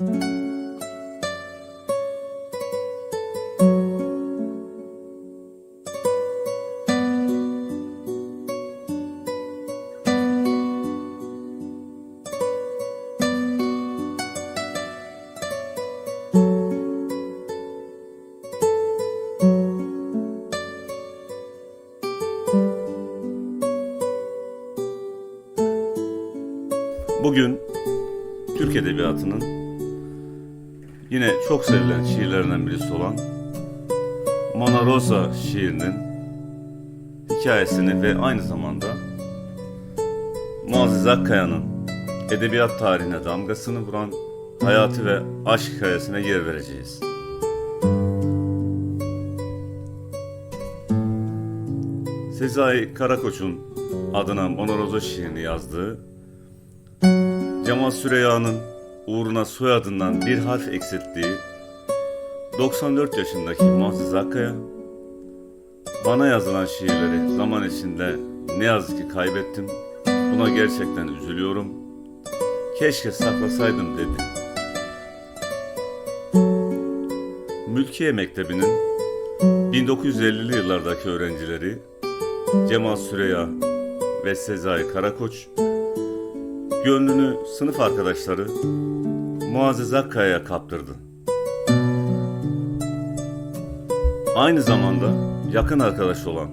Bugün Türk Edebiyatı'nın yine çok sevilen şiirlerinden birisi olan Mona Rosa şiirinin hikayesini ve aynı zamanda Muazzez Akkaya'nın edebiyat tarihine damgasını vuran hayatı ve aşk hikayesine yer vereceğiz. Sezai Karakoç'un adına Mona Rosa şiirini yazdığı Cemal Süreyya'nın uğruna soyadından bir harf eksilttiği 94 yaşındaki Muazzez Akkaya bana yazılan şiirleri zaman içinde ne yazık ki kaybettim. Buna gerçekten üzülüyorum. Keşke saklasaydım dedi. Mülkiye Mektebi'nin 1950'li yıllardaki öğrencileri Cemal Süreya ve Sezai Karakoç Gönlünü sınıf arkadaşları Muazzez Akkaya'ya kaptırdı. Aynı zamanda yakın arkadaş olan,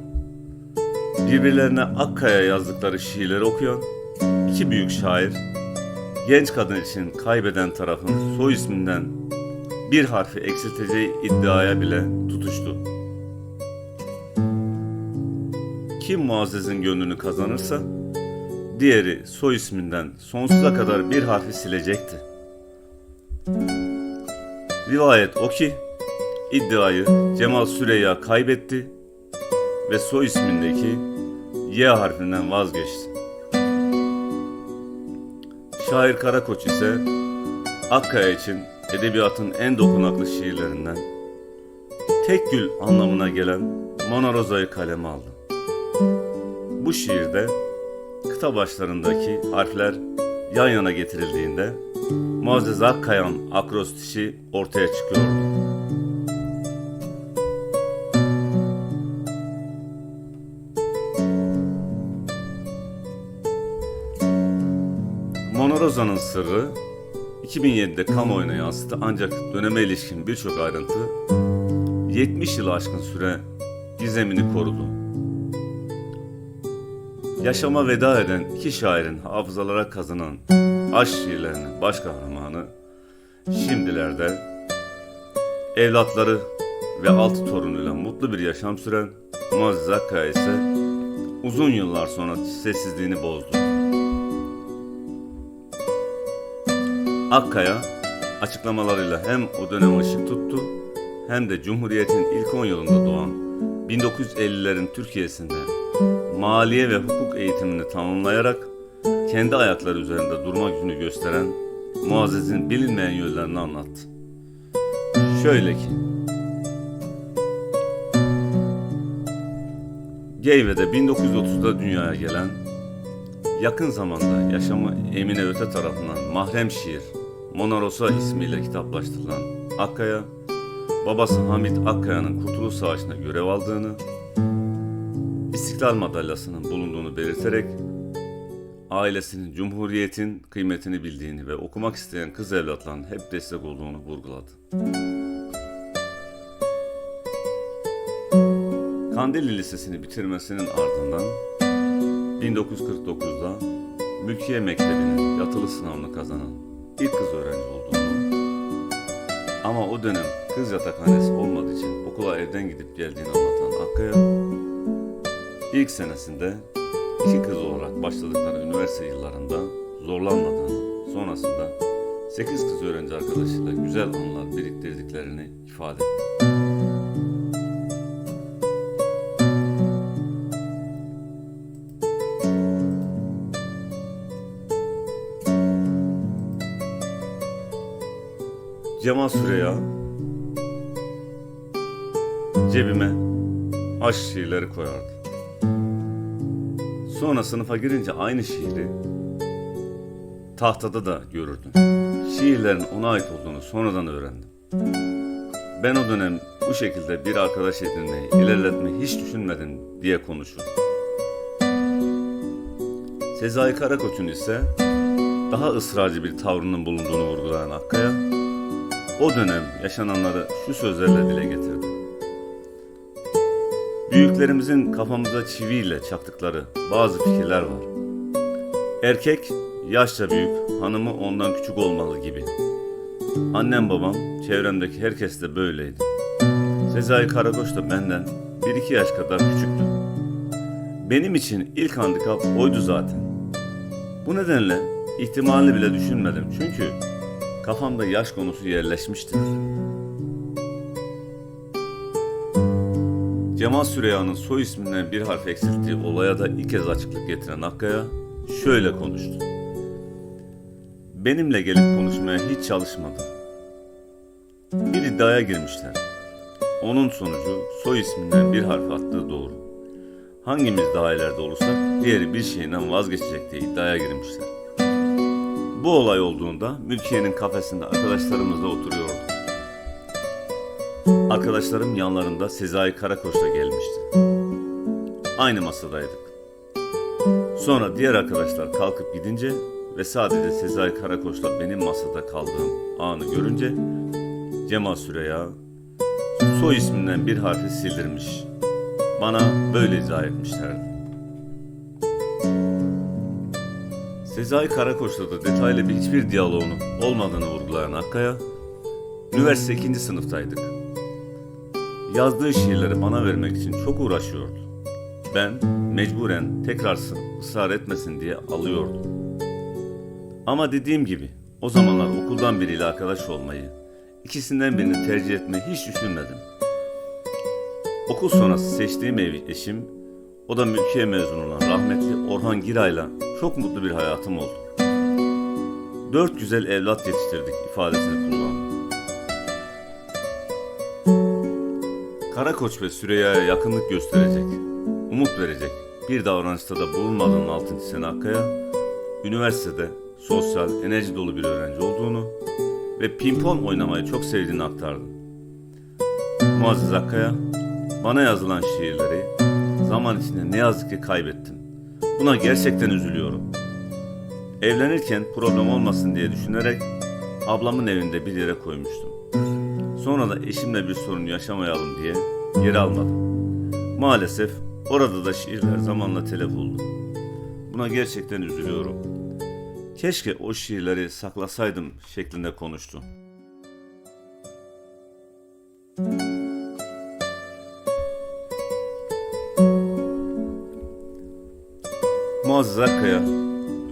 birbirlerine Akkaya yazdıkları şiirleri okuyan iki büyük şair, genç kadın için kaybeden tarafın soy isminden bir harfi eksilteceği iddiaya bile tutuştu. Kim Muazzez'in gönlünü kazanırsa diğeri soy isminden sonsuza kadar bir harfi silecekti. Rivayet o ki iddiayı Cemal Süreyya kaybetti ve soy ismindeki Y harfinden vazgeçti. Şair Karakoç ise Akkaya için edebiyatın en dokunaklı şiirlerinden tek gül anlamına gelen Mona Rosa'yı kaleme aldı. Bu şiirde kıta başlarındaki harfler yan yana getirildiğinde Muazzez Akkaya'nın akrostişi ortaya çıkıyordu. Mona Rosa'nın sırrı 2007'de kamuoyuna yansıdı ancak döneme ilişkin birçok ayrıntı 70 yılı aşkın süre gizemini korudu. Yaşama veda eden iki şairin hafızalara kazanan aşk şiirlerinin baş kahramanı şimdilerde evlatları ve altı torunuyla mutlu bir yaşam süren Muazzez Akkaya ise uzun yıllar sonra sessizliğini bozdu. Akkaya açıklamalarıyla hem o dönem ışık tuttu hem de Cumhuriyet'in ilk 10 yılında doğan 1950'lerin Türkiye'sinde maliye ve hukuk eğitimini tamamlayarak kendi ayakları üzerinde durma gücünü gösteren Muazzez'in bilinmeyen yönlerini anlattı. Şöyle ki, Geyve'de 1930'da dünyaya gelen, yakın zamanda yaşamı Emine Öte tarafından mahrem şiir Mona Rosa ismiyle kitaplaştırılan Akkaya, babası Hamit Akkaya'nın Kurtuluş Savaşı'nda görev aldığını, İstiklal Madalyası'nın bulunduğunu belirterek ailesinin Cumhuriyet'in kıymetini bildiğini ve okumak isteyen kız evlatlarının hep destek olduğunu vurguladı. Kandilli Lisesi'ni bitirmesinin ardından 1949'da Mülkiye Mektebi'nin yatılı sınavını kazanan ilk kız öğrenci olduğunu ama o dönem kız yatakhanesi olmadığı için okula evden gidip geldiğini anlatan Akkaya İlk senesinde iki kız olarak başladıkları üniversite yıllarında zorlanmadığını, sonrasında 8 kız öğrenci arkadaşıyla güzel anılar biriktirdiklerini ifade etti. Cemal Süreya cebime aşk şiirleri koyardı. Sonra sınıfa girince aynı şiiri tahtada da görürdüm. şiirlerin ona ait olduğunu sonradan öğrendim. Ben o dönem bu şekilde bir arkadaş edinmeyi, ilerletmeyi hiç düşünmedim diye konuşur. Sezai Karakoç'un ise daha ısrarcı bir tavrının bulunduğunu vurgulayan Akkaya, o dönem yaşananları şu sözlerle dile getirdi. Büyüklerimizin kafamıza çiviyle çaktıkları bazı fikirler var. Erkek yaşça büyük, hanımı ondan küçük olmalı gibi. Annem babam, çevremdeki herkes de böyleydi. Sezai Karakoç da benden bir iki yaş kadar küçüktü. Benim için ilk handikap oydu zaten. Bu nedenle ihtimalini bile düşünmedim çünkü kafamda yaş konusu yerleşmişti. Cemal Süreyya'nın soy isminden bir harf eksilttiği olaya da ilk kez açıklık getiren Akkaya şöyle konuştu. Benimle gelip konuşmaya hiç çalışmadı. Bir iddiaya girmişler. Onun sonucu soy isminden bir harf attığı doğru. Hangimiz daha ileride olursak diğeri bir şeyinden vazgeçecek diye iddiaya girmişler. Bu olay olduğunda Mülkiye'nin kafesinde arkadaşlarımızla oturuyorduk. Arkadaşlarım yanlarında Sezai Karakoç da gelmişti. Aynı masadaydık. Sonra diğer arkadaşlar kalkıp gidince ve sadece Sezai Karakoç'la benim masada kaldığım anı görünce Cemal Süreya soy isminden bir harfi sildirmiş. Bana böyle izah etmişlerdi. Sezai Karakoç'la da detaylı bir hiçbir diyaloğunun olmadığını vurgulayan Akkaya, üniversite ikinci sınıftaydık. Yazdığı şiirleri bana vermek için çok uğraşıyordu. Ben mecburen tekrar ısrar etmesin diye alıyordum. Ama dediğim gibi o zamanlar okuldan biriyle arkadaş olmayı, ikisinden birini tercih etmeyi hiç düşünmedim. Okul sonrası seçtiğim ev eşim, o da mülkiye mezunu olan rahmetli Orhan Giray'la çok mutlu bir hayatım oldu. Dört güzel evlat yetiştirdik ifadesini kullandım. Karakoç ve Süreyya'ya yakınlık gösterecek, umut verecek bir davranışta da bulunmadığının altını çizen Akkaya, üniversitede sosyal, enerji dolu bir öğrenci olduğunu ve pimpon oynamayı çok sevdiğini aktardı. Muazzez Akkaya, bana yazılan şiirleri zaman içinde ne yazık ki kaybettim. Buna gerçekten üzülüyorum. Evlenirken problem olmasın diye düşünerek ablamın evinde bir yere koymuştum. Sonra da eşimle bir sorun yaşamayalım diye geri almadım. Maalesef orada da şiirler zamanla telef oldu. Buna gerçekten üzülüyorum. Keşke o şiirleri saklasaydım şeklinde konuştu. Muazzez Akkaya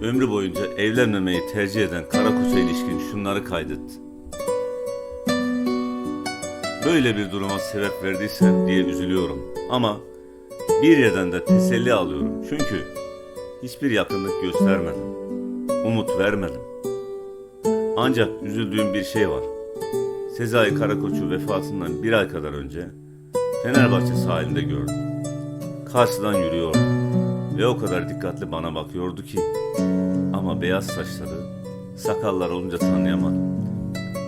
ömrü boyunca evlenmemeyi tercih eden Karakoç'a ilişkin şunları kaydetti. Böyle bir duruma sebep verdiyse diye üzülüyorum ama bir yerden de teselli alıyorum çünkü hiçbir yakınlık göstermedim, umut vermedim. Ancak üzüldüğüm bir şey var. Sezai Karakoç'u vefatından bir ay kadar önce Fenerbahçe sahilinde gördüm. Karşıdan yürüyordu ve o kadar dikkatli bana bakıyordu ki ama beyaz saçları, sakallar olunca tanıyamadım.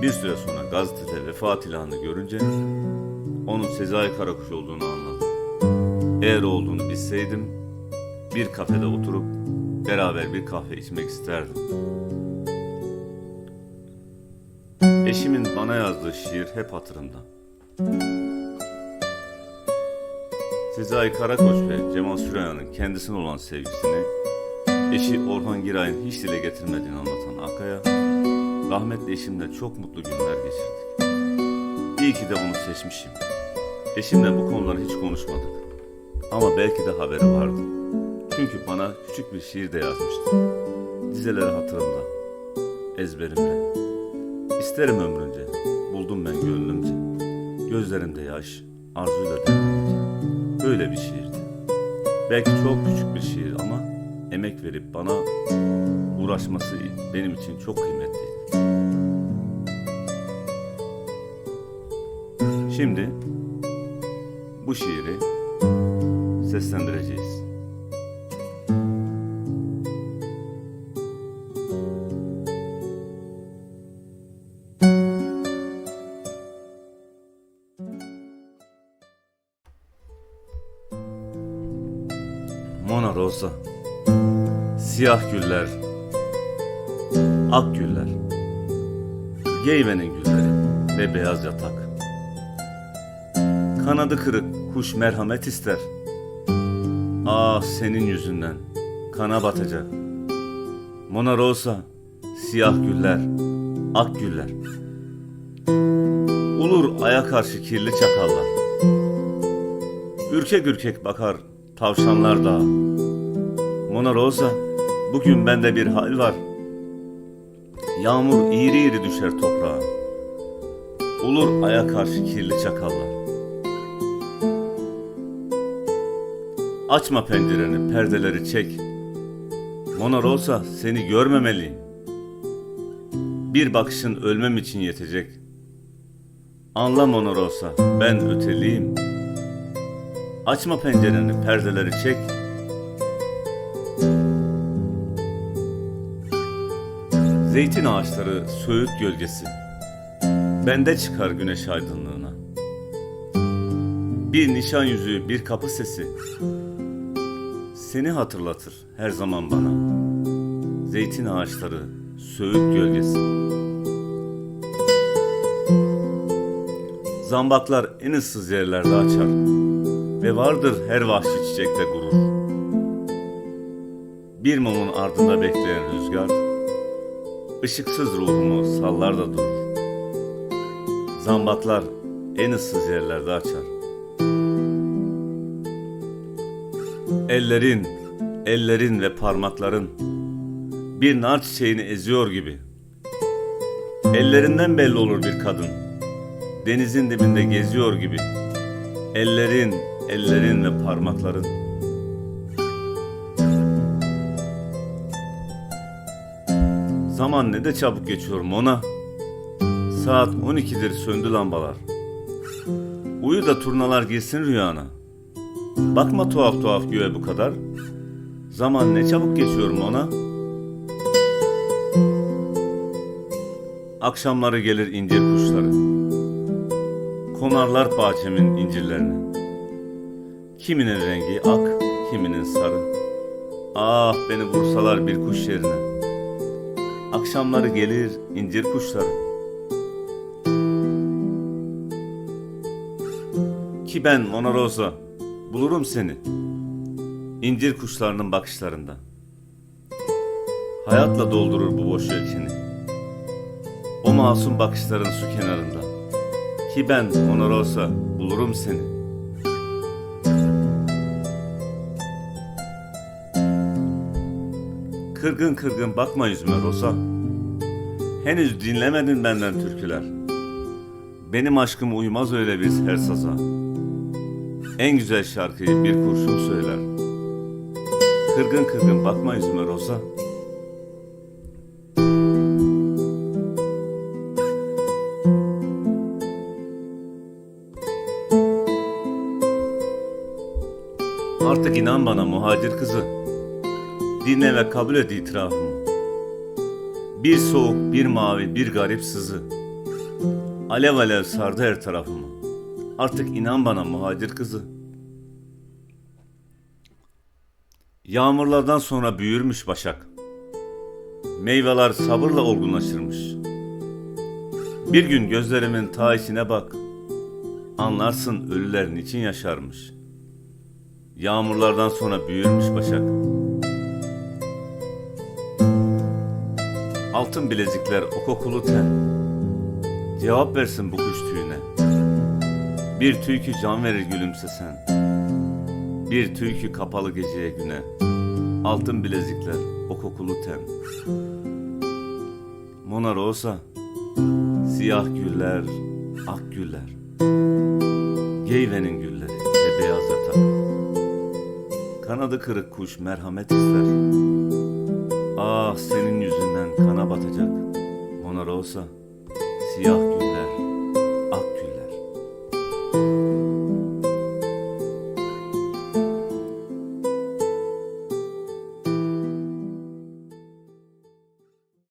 Bir süre sonra gazetede vefat ilanını görünce onun Sezai Karakuş olduğunu anladım. Eğer olduğunu bilseydim bir kafede oturup beraber bir kahve içmek isterdim. Eşimin bana yazdığı şiir hep hatırımda. Sezai Karakoç ve Cemal Süreyya'nın kendisine olan sevgisini eşi Orhan Giray'ın hiç dile getirmediğini anlatan Akaya, rahmetli eşimle çok mutlu günler geçirdik. İyi ki de onu seçmişim. Eşimle bu konuları hiç konuşmadık. Ama belki de haberi vardı. Çünkü bana küçük bir şiir de yazmıştı. Dizeleri hatırımda, ezberimde. İsterim ömrünce, buldum ben gönlümce. Gözlerimde yaş, arzuyla derince. Böyle bir şiirdi. Belki çok küçük bir şiir ama emek verip bana uğraşması benim için çok kıymetliydi. Şimdi bu şiiri seslendireceğiz. Mona Rosa Siyah güller Ak güller Geyvenin gülleri Ve beyaz yatak Kanadı kırık kuş merhamet ister. Ah senin yüzünden kana batacak. Mona Rosa, siyah güller, ak güller. Ulur aya karşı kirli çakallar. Ürkek ürkek bakar tavşanlar da. Mona Rosa, bugün bende bir hal var. Yağmur iğri iğri düşer toprağa. Ulur aya karşı kirli çakallar. Açma pencereni, perdeleri çek. Mona Rosa, seni görmemeliyim. Bir bakışın ölmem için yetecek. Anla Mona Rosa, ben öteliyim. Açma pencereni, perdeleri çek. Zeytin ağaçları söğüt gölgesi. Bende çıkar güneş aydınlığına. Bir nişan yüzüğü, bir kapı sesi. Seni hatırlatır her zaman bana. Zeytin ağaçları, söğüt gölgesi. Zambaklar en ıssız yerlerde açar ve vardır her vahşi çiçekte gurur. Bir mumun ardında bekleyen rüzgar, ışıksız ruhumu sallar da durur. Zambaklar en ıssız yerlerde açar. Ellerin, ellerin ve parmakların bir nar çiçeğini eziyor gibi. Ellerinden belli olur bir kadın. Denizin dibinde geziyor gibi. Ellerin, ellerin ve parmakların. Zaman ne de çabuk geçiyor Mona. Saat 12'dir söndü lambalar. Uyu da turnalar girsin rüyana. Bakma tuhaf tuhaf göğe bu kadar. Zaman ne çabuk geçiyor Mona. Akşamları gelir incir kuşları. Konarlar bahçemin incirlerine. Kiminin rengi ak, kiminin sarı. Ah beni vursalar bir kuş yerine. Akşamları gelir incir kuşları. Ki ben Mona Rosa bulurum seni. İncir kuşlarının bakışlarında. Hayatla doldurur bu boş yelkeni. O masum bakışların su kenarında. Ki ben Mona Rosa bulurum seni. Kırgın kırgın bakma yüzüme Rosa. Henüz dinlemedin benden türküler. Benim aşkım uymaz öyle bir her saza. En güzel şarkıyı bir kurşun söyler. Kırgın kırgın bakma yüzüme Rosa. Artık inan bana muhacir kızı. Dinle ve kabul et itirafımı. Bir soğuk, bir mavi, bir garip sızı. Alev alev sardı her tarafımı. Artık inan bana muhacir kızı. Yağmurlardan sonra büyürmüş başak. Meyveler sabırla olgunlaşırmış. Bir gün gözlerimin ta içine bak. Anlarsın ölüler niçin yaşarmış. Yağmurlardan sonra büyürmüş başak. Altın bilezikler o kokulu ten. Cevap versin bu kuş tüyüne. Bir türkü can verir gülümsesen. Bir türkü kapalı geceye güne. Altın bilezikler o kokulu ten. Mona Rosa, siyah güller, ak güller. Geyvenin gülleri ve beyaz yatak. Kanadı kırık kuş merhamet ister. Ah senin yüzünden kana batacak. Mona Rosa, siyah gül.